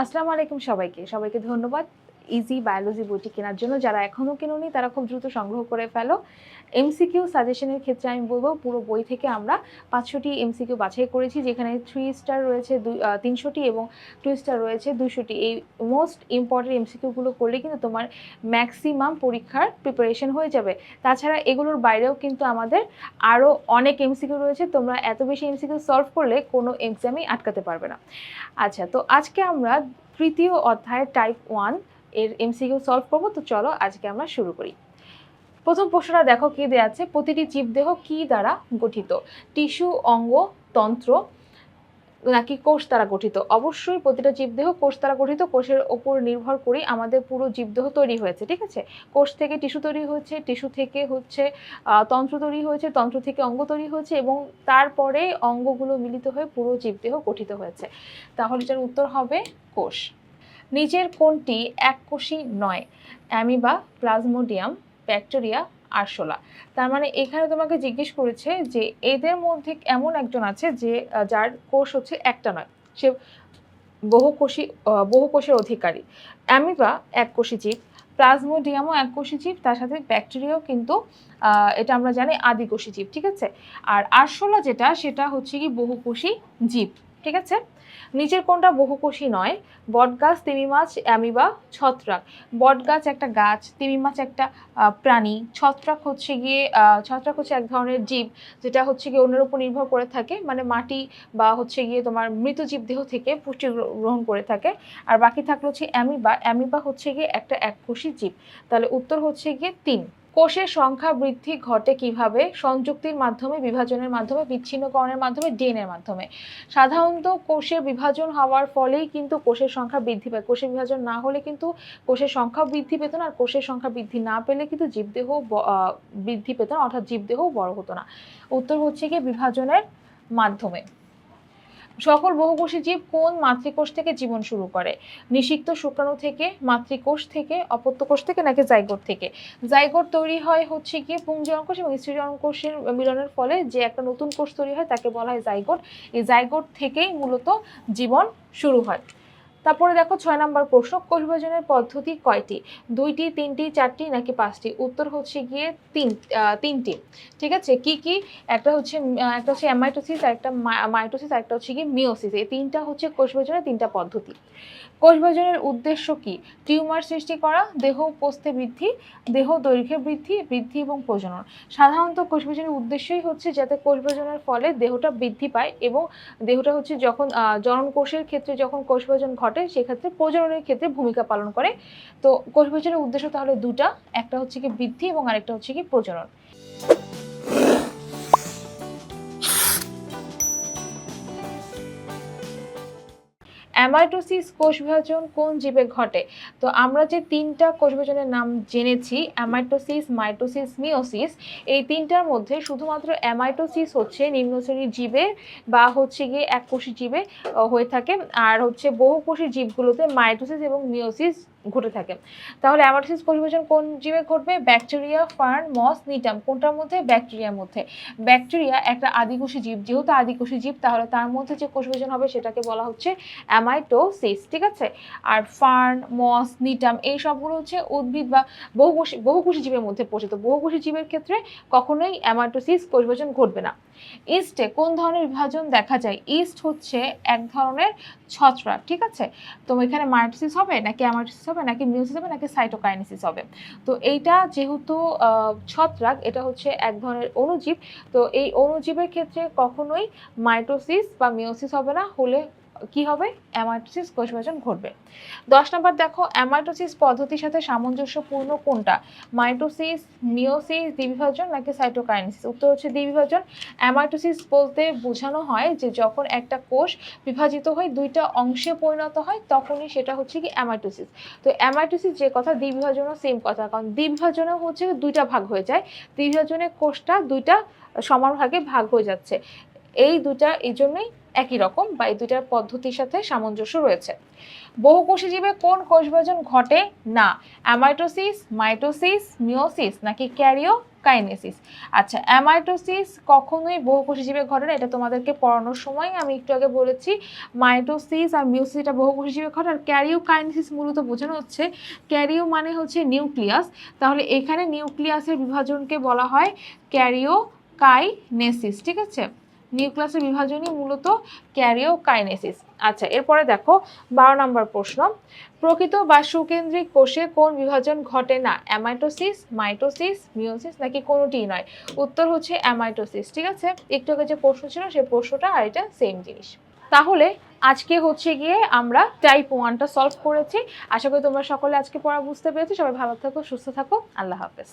আসসালামু আলাইকুম সবাইকে। সবাইকে ধন্যবাদ। ইজি বায়োলজি বইটি কেনার জন্য যারা এখনও কেননি, তারা খুব দ্রুত সংগ্রহ করে ফেলো। এমসিকিউ সাজেশনের ক্ষেত্রে আমি বলব, পুরো বই থেকে আমরা পাঁচশোটি এমসিকিউ বাছাই করেছি, যেখানে থ্রি স্টার রয়েছে, দুই তিনশোটি এবং টু স্টার রয়েছে দুশোটি এই মোস্ট ইম্পর্টেন্ট এমসিকিউগুলো করলে কিন্তু তোমার ম্যাক্সিমাম পরীক্ষার প্রিপারেশন হয়ে যাবে। তাছাড়া এগুলোর বাইরেও কিন্তু আমাদের আরও অনেক এমসিকিউ রয়েছে, তোমরা এত বেশি এমসিকিউ সলভ করলে কোনো এক্সামই আটকাতে পারবে না। আচ্ছা তো আজকে আমরা তৃতীয় অধ্যায় টাইপ ওয়ান এর এমসিকিউ সলভ করব, তো চলো আজকে আমরা শুরু করি। প্রথম প্রশ্নটা দেখো কি দেওয়া আছে? প্রতিটি জীবদেহ কি দ্বারা গঠিত? টিস্যু, অঙ্গ, তন্ত্র নাকি কোষ দ্বারা গঠিত? অবশ্যই প্রতিটা জীবদেহ কোষ দ্বারা গঠিত, কোষের ওপর নির্ভর করে আমাদের পুরো জীবদেহ তৈরি হয়েছে, ঠিক আছে? কোষ থেকে টিস্যু তৈরি হয়েছে, টিস্যু থেকে হচ্ছে তন্ত্র তৈরি হয়েছে, তন্ত্র থেকে অঙ্গ তৈরি হয়েছে এবং তারপরে অঙ্গগুলো মিলিত হয়ে পুরো জীবদেহ গঠিত হয়েছে। তাহলে এটার উত্তর হবে কোষ। নিচের কোনটি এককোষী নয়, অ্যামিবা, প্লাজমোডিয়াম, ব্যাকটেরিয়া, আরশোলা। তার মানে এখানে তোমাকে জিজ্ঞেস করেছে যে এদের মধ্যে এমন একজন আছে যে যার কোষ হচ্ছে একটা নয়, সে বহুকোষী বহুকোষের অধিকারী। অ্যামিবা এককোষী জীব, প্লাজমোডিয়ামও এককোষী জীব, তার সাথে ব্যাকটেরিয়াও কিন্তু এটা আমরা জানি আদিকোষী জীব, ঠিক আছে? আর আরশোলা যেটা, সেটা হচ্ছে কি বহুকোষী জীব। ঠিক আছে? নিচের কোনটা বহুকোষী নয়। বটগাছ তিমি মাছ অ্যামিবা, ছত্রাক। বটগাছ একটা গাছ তিমি মাছ একটা প্রাণী। ছত্রাক হচ্ছে গিয়ে ছত্রাক হচ্ছে এক ধরনের জীব, যেটা হচ্ছে গিয়ে অন্যের উপর নির্ভর করে থাকে। মানে মাটি বা হচ্ছে গিয়ে তোমার মৃত জীবদেহ থেকে পুষ্টি গ্র- গ্রহণ করে থাকে। আর বাকি থাকল হচ্ছে অ্যামিবা। অ্যামিবা হচ্ছে গিয়ে একটা এককোষী জীব। তাহলে উত্তর হচ্ছে গিয়ে তিন। কোষের সংখ্যা বৃদ্ধি ঘটে কীভাবে? সংযুক্তির মাধ্যমে, বিভাজনের মাধ্যমে, বিচ্ছিন্নকরণের মাধ্যমে ডিএনএর মাধ্যমে। সাধারণত কোষের বিভাজন হওয়ার ফলেই কিন্তু কোষের সংখ্যা বৃদ্ধি পায়। কোষের বিভাজন না হলে কিন্তু কোষের সংখ্যা বৃদ্ধি পেত না, আর কোষের সংখ্যা বৃদ্ধি না পেলে কিন্তু জীবদেহ বৃদ্ধি পেত না, অর্থাৎ জীবদেহ বড় হতো না। উত্তর হচ্ছে গিয়ে বিভাজনের মাধ্যমে। সকল বহুকোষী জীব কোন মাতৃকোষ থেকে জীবন শুরু করে? নিষিক্ত শুক্রাণু থেকে, মাতৃকোষ থেকে, অপত্যকোষ থেকে নাকি জাইগোট থেকে? জাইগোট তৈরি হয় হচ্ছে গিয়ে অঙ্কোষ এবং স্ত্রী জনকোষের মিলনের ফলে যে একটা নতুন কোষ তৈরি হয় তাকে বলা হয় জাইগোট। এই জাইগোট থেকেই মূলত জীবন শুরু হয়। তারপরে দেখো ছয় নম্বর প্রশ্ন কোষ বিভাজনের পদ্ধতি কয়টি? দুইটি, তিনটি, চারটি, নাকি পাঁচটি? উত্তর হচ্ছে গিয়ে তিন তিনটি। ঠিক আছে? কি কি? একটা হচ্ছে একটা হচ্ছে অ্যামাইটোসিস আর একটা মাইটোসিস আর একটা হচ্ছে গিয়ে মিওসিস এই তিনটা হচ্ছে কোষ বিভাজনের তিনটা পদ্ধতি। কোষ বিভাজনের উদ্দেশ্য কি? টিউমার সৃষ্টি করা, দেহ উপস্থে বৃদ্ধি, দেহ দৈর্ঘ্যে বৃদ্ধি বৃদ্ধি এবং প্রজনন। সাধারণত কোষ বিভাজনের উদ্দেশ্যই হচ্ছে যাতে কোষ বিভাজনের ফলে দেহটা বৃদ্ধি পায় এবং দেহটা হচ্ছে যখন জনন কোষের ক্ষেত্রে যখন কোষ বিভাজন ঘটে, সেক্ষেত্রে প্রজননের ক্ষেত্রে ভূমিকা পালন করে। তো কোষ বিভাজনের উদ্দেশ্য তাহলে দুটা, একটা হচ্ছে কি বৃদ্ধি এবং আরেকটা হচ্ছে কি প্রজনন। অ্যামাইটোসিস কোষ বিভাজন কোন জীবে ঘটে? তো আমরা যে তিনটা কোষ বিভাজনের নাম জেনেছি, অ্যামাইটোসিস, মাইটোসিস, মিওসিস, এই তিনটার মধ্যে শুধুমাত্র অ্যামাইটোসিস হচ্ছে নিম্নশ্রেণীর জীবে বা হচ্ছে গিয়ে এক কোষী জীবে হয়ে থাকে। আর হচ্ছে বহু কোষী জীবগুলোতে মাইটোসিস এবং মিওসিস ঘটে থাকে। তাহলে অ্যামাইটোসিস কোষ বিভাজন কোন জীবে ঘটবে? ব্যাকটেরিয়া ফার্ন, মস, নিটাম। কোনটার মধ্যে? ব্যাকটেরিয়ার মধ্যে। ব্যাকটেরিয়া একটা আদিকোষী জীব। যেহেতু আদিকোষী জীব, তাহলে তার মধ্যে যে কোষ বিভাজন হবে সেটাকে বলা হচ্ছে অ্যামাইটোসিস ঠিক আছে? আর ফার্ন, মস, নিটাম, এই সবগুলো হচ্ছে উদ্ভিদ বা বহুকোষী বহুকোষী জীবের মধ্যে পড়ছে তো বহুকোষী জীবের ক্ষেত্রে কখনোই অ্যামাইটোসিস কোষ বিভাজন ঘটবে না। ইস্টে কোন ধরনের বিভাজন দেখা যায়? ইস্ট হচ্ছে এক ধরনের ছত্রাক, ঠিক আছে? তো এখানে মাইটোসিস হবে নাকি অ্যামাইটোসিস হবে? নাকি মিউসিস হবে নাকি সাইটোকাইনেসিস হবে? তো এইটা যেহেতু ছত্রাক, এটা হচ্ছে এক ধরনের অণুজীব। তো এই অণুজীবের ক্ষেত্রে কখনোই মাইটোসিস বা মিউসিস হবে না, হলে কি হবে? অ্যামাইটোসিস কোষ বিভাজন ঘটবে। দশ নম্বর দেখো অ্যামাইটোসিস পদ্ধতির সাথে সামঞ্জস্যপূর্ণ কোনটা? মাইটোসিস মিওসিস দ্বিবিভাজন নাকি সাইটোকাইনেসিস উত্তর হচ্ছে দ্বিবিভাজন। অ্যামাইটোসিস বলতে বোঝানো হয় যে যখন একটা কোষ বিভাজিত হয়ে দুইটা অংশে পরিণত হয়, তখনই সেটা হচ্ছে কি অ্যামাইটোসিস তো অ্যামাইটোসিস যে কথা, দ্বিবিভাজনও সেম কথা, কারণ দ্বিবিভাজনেও হচ্ছে দুইটা ভাগ হয়ে যায়। দ্বিবিভাজনে কোষটা দুইটা সমান ভাগে ভাগ হয়ে যাচ্ছে। এই দুটা এই জন্যই একই রকম বা এই দুইটার পদ্ধতির সাথে সামঞ্জস্য রয়েছে। বহুকোষী জীবে কোন কোষ বিভাজন ঘটে? না, অ্যামাইটোসিস, মাইটোসিস মিওসিস নাকি ক্যারিও কাইনেসিস আচ্ছা অ্যামাইটোসিস কখনোই বহুকোষী জীবে ঘটে না, এটা তোমাদেরকে পড়ানোর সময় আমি একটু আগে বলেছি। মাইটোসিস আর মিউসিস এটা বহুকোষী জীবে ঘটে, আর ক্যারিও কাইনেসিস মূলত বোঝানো হচ্ছে, ক্যারিও মানে হচ্ছে নিউক্লিয়াস। তাহলে এখানে নিউক্লিয়াসের বিভাজনকে বলা হয় ক্যারিও কাইনেসিস ঠিক আছে? নিউক্লিয়াসের বিভাজনই মূলত ক্যারিও কাইনেসিস আচ্ছা এরপরে দেখো, বারো নম্বর প্রশ্ন। প্রকৃত বা সুকেন্দ্রিক কোষে কোন বিভাজন ঘটে না? অ্যামাইটোসিস মাইটোসিস মিওসিস নাকি কোনোটিই নয়? উত্তর হচ্ছে অ্যামাইটোসিস ঠিক আছে? একটু আগে যে প্রশ্ন ছিল সেই প্রশ্নটা আর এটা সেম জিনিস। তাহলে আজকে হচ্ছে গিয়ে আমরা টাইপ ওয়ানটা সলভ করেছি। আশা করি তোমরা সকলে আজকে পড়া বুঝতে পেরেছি। সবাই ভালো থাকো, সুস্থ থাকো। আল্লাহ হাফেজ।